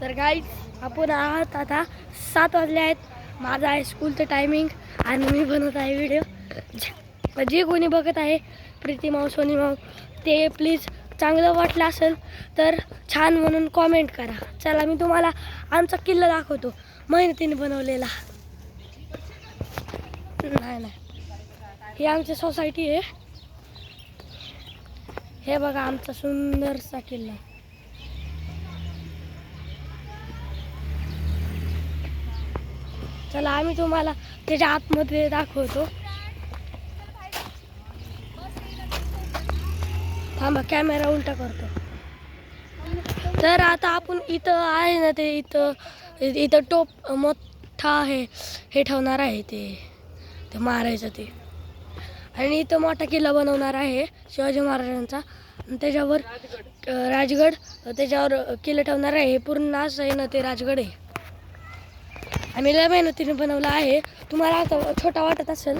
तर गाईज आपण आहात आता सात वाजले आहेत. माझा आहे स्कूलचं टायमिंग आणि मी बनवत आहे व्हिडिओ जे कोणी बघत आहे प्रीती माऊ सोनी माऊ ते प्लीज चांगलं वाटलं असेल तर छान म्हणून कॉमेंट करा. चला मी तुम्हाला आमचा किल्ला दाखवतो. मेहनतीने बनवलेला. नाही नाही. ही आमची सोसायटी आहे. हे बघा आमचा सुंदरसा किल्ला. चला आम्ही तुम्हाला त्याच्या आतमध्ये दाखवतो. थांबा कॅमेरा उलटा करतो. तर आता आपण इथं आहे ना ते इथं इथं टोप मोठा आहे. हे ठेवणार आहे ते ते मारायचं ते. आणि इथं मोठा किल्ला बनवणार आहे शिवाजी महाराजांचा. आणि त्याच्यावर राजगड त्याच्यावर किल्ला ठेवणार आहे. हे पूर्ण असं आहे ना ते राजगड आहे. आम्ही लय मेहनतीने बनवलं आहे. तुम्हाला आता छोटा वाटत असेल